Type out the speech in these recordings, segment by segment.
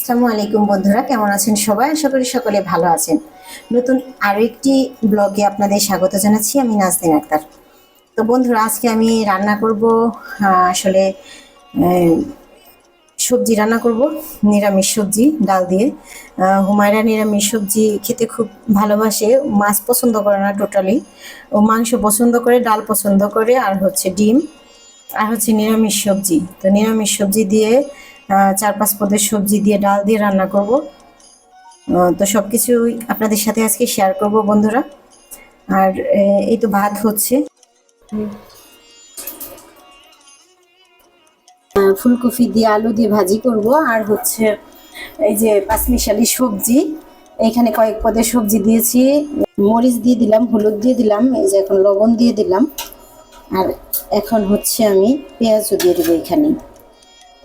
আসসালামু আলাইকুম বন্ধুরা, কেমন আছেন সবাই? আশা করি সকলে ভালো আছেন। নতুন আরও একটি ব্লগে আপনাদের স্বাগত জানাচ্ছি, আমি নাজদিন আক্তার। তো বন্ধুরা, আজকে আমি রান্না করব আসলে সবজি রান্না করব, নিরামিষ সবজি, ডাল দিয়ে। হুমায়রা নিরামিষ সবজি খেতে খুব ভালোবাসে, মাছ পছন্দ করে না টোটালি ও মাংস পছন্দ করে, ডাল পছন্দ করে, আর হচ্ছে ডিম, আর হচ্ছে নিরামিষ সবজি। তো নিরামিষ সবজি দিয়ে চার পাঁচ পদের সবজি দিয়ে ডাল দিয়ে রান্না করব। তো সব কিছুই আপনাদের সাথে আজকে শেয়ার করব বন্ধুরা। আর এই তো ভাত হচ্ছে। ফুলকপি দিয়ে আলু দিয়ে ভাজি করব। আর হচ্ছে এই যে পাঁচমিশালি সবজি। এখানে কয়েক পদের সবজি দিয়েছি। মরিচ দিয়ে দিলাম, হলুদ দিয়ে দিলাম, এই যে এখন লবণ দিয়ে দিলাম। আর এখন হচ্ছে আমি পেঁয়াজও দিয়ে দেবো এখানে।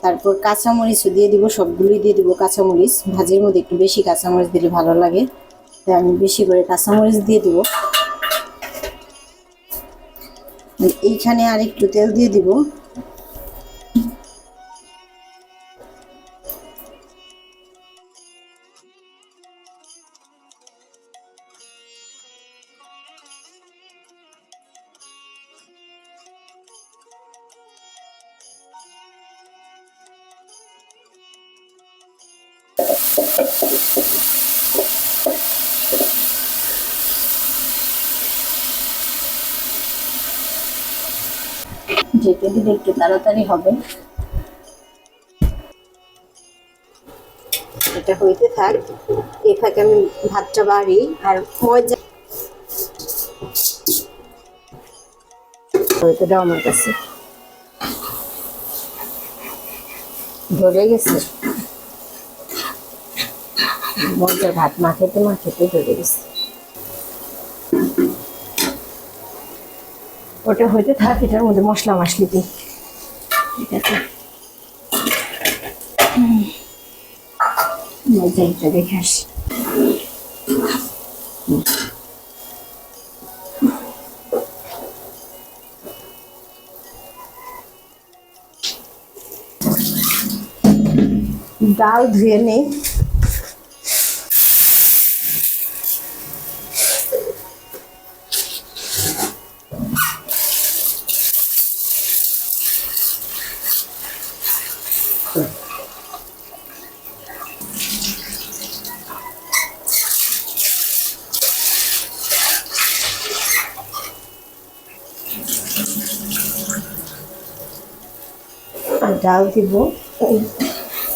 তারপর কাঁচামরিচও দিয়ে দিব, সবগুলোই দিয়ে দিব কাঁচামরিচ। ভাজির মধ্যে একটু বেশি কাঁচামরিচ দিলে ভালো লাগে। তাই আমি বেশি করে কাঁচামরিচ দিয়ে দিব। এইখানে আর একটু তেল দিয়ে দিব। ঢেকে দিলে একটু তাড়াতাড়ি হবে। এটা হইতে থাক। এ ফাঁকে আমি ভাতটা বাড়ি আর মজা হয়তোটা আমার কাছে। ধরে গেছে। মজার ভাত মা খেতে মা খেতে ধরে গেছে। ওটা হইতে থাক, এটার মধ্যে মশলা মাসলি দিই। ঠিক আছে। ডাল ধুয়ে নেই। ডাল দিব।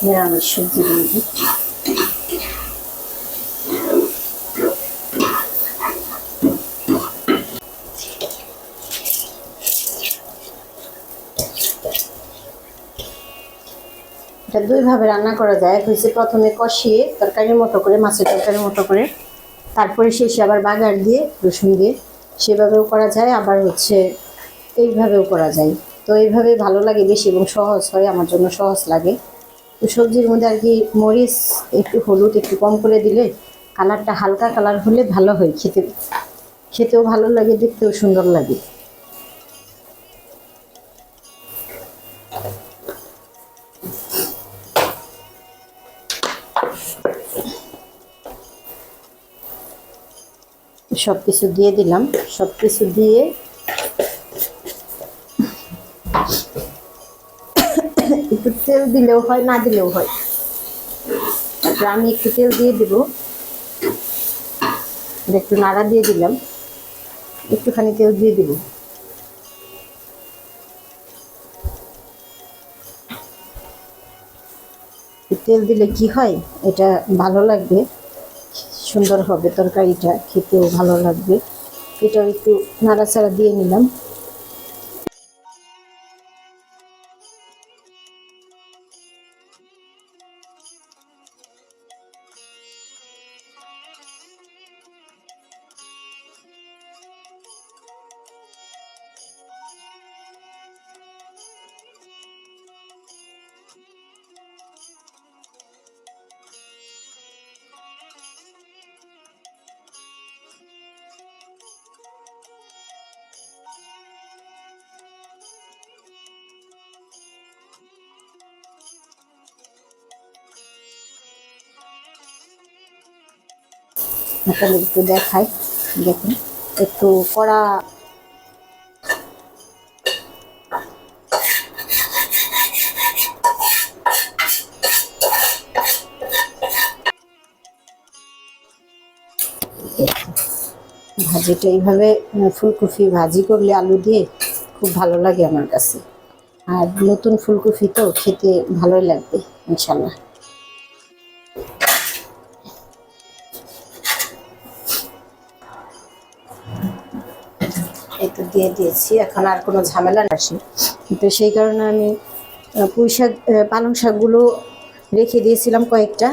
নিরামিষ সবজি দিয়ে এটা দুইভাবে রান্না করা যায়। এক হচ্ছে প্রথমে কষিয়ে তরকারির মতো করে, মাছের তরকারির মতো করে, তারপরে শেষে আবার বাগার দিয়ে রসুন দিয়ে সেভাবেও করা যায়, আবার হচ্ছে এইভাবেও করা যায়। তো এইভাবে ভালো লাগে বেশি এবং সহজ হয়, আমার জন্য সহজ লাগে। তো সবজির মধ্যে আর কি মরিচ, একটু হলুদ, একটু কম করে দিলে কালারটা হালকা কালার হলে ভালো হয় খেতে। খেতেও ভালো লাগে, দেখতেও সুন্দর লাগে। সব কিছু দিয়ে দিলাম। সব কিছু দিয়ে একটু তেল দিলেও হয়, না দিলেও হয়। তারপর আমি একটু তেল দিয়ে দিব। একটু নাড়া দিয়ে দিলাম। একটুখানি তেল দিয়ে দিব। তেল দিলে কি হয়? এটা ভালো লাগবে। সুন্দর হবে তরকারিটা খেতেও ভালো লাগবে। এটাও একটু নাড়াচাড়া দিয়ে নিলাম। আপনাদের একটু দেখাই, দেখুন, একটু কড়া। ভাজিটা এইভাবে ফুলকপি ভাজি করলে আলু দিয়ে খুব ভালো লাগে আমার কাছে। আর নতুন ফুলকপি তো খেতে ভালোই লাগবে, ইনশাল্লাহ। তো দিয়ে দিয়েছি এখন আর কোনো ঝামেলা আসে তো সেই কারণে আমি পুঁই শাক পালং শাকগুলো রেখে দিয়েছিলাম কয়েকটা।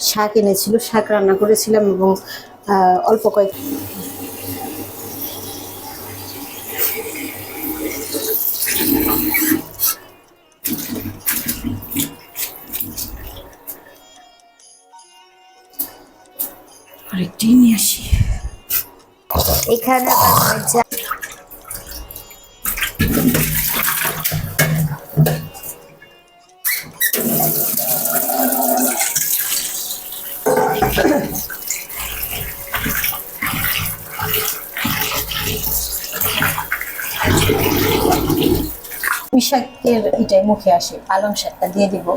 শাক এনেছিল শাক রান্না করেছিলাম এবং অল্প কয়েক আরেকটাই নিয়ে আসি। এখানে আবার শাকের এটাই মুখে আসে পালং শাকটা দিয়ে দিব।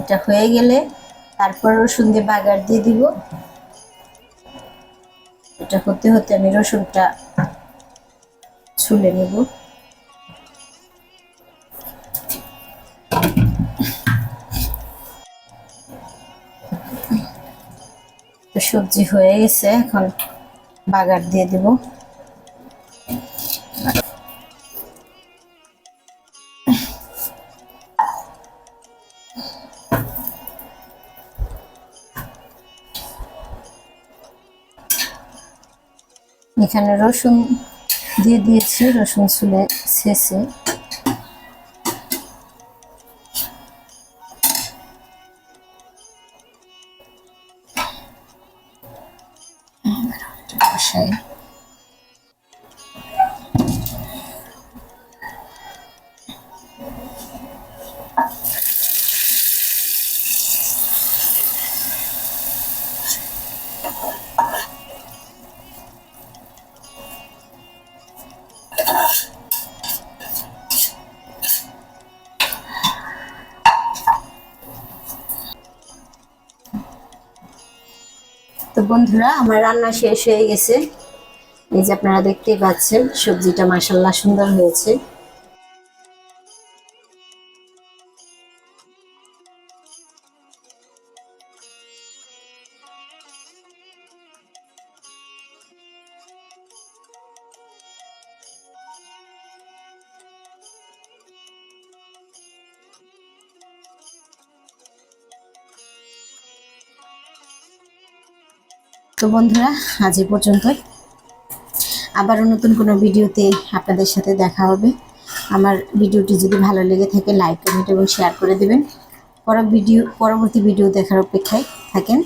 এটা হয়ে গেলে তারপর রসুন দিয়ে বাগার দিয়ে দিব। এটা হতে হতে আমি রসুনটা ছুলে নেব। সবজি হয়ে গেছে, এখন বাগার দিয়ে দেব। এখানে রসুন দিয়ে দিয়েছি রসুন চুলে শেষে বসাই তো বন্ধুরা, আমার রান্না শেষ হয়ে গেছে। এই যে আপনারা দেখতেই পাচ্ছেন, সবজিটা মাসাল্লাহ সুন্দর হয়েছে। তো বন্ধুরা, আজ এ পর্যন্তই। আবারও নতুন কোনো ভিডিওতে আপনাদের সাথে দেখা হবে। আমার ভিডিওটি যদি ভালো লেগে থাকে, লাইক, কমেন্ট এবং শেয়ার করে দেবেন। পর ভিডিও, পরবর্তী ভিডিও দেখার অপেক্ষায় থাকেন।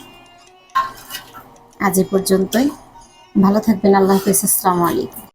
আজ এ পর্যন্তই। ভালো থাকবেন, আল্লাহ হাফিজ, আসসালামু আলাইকুম।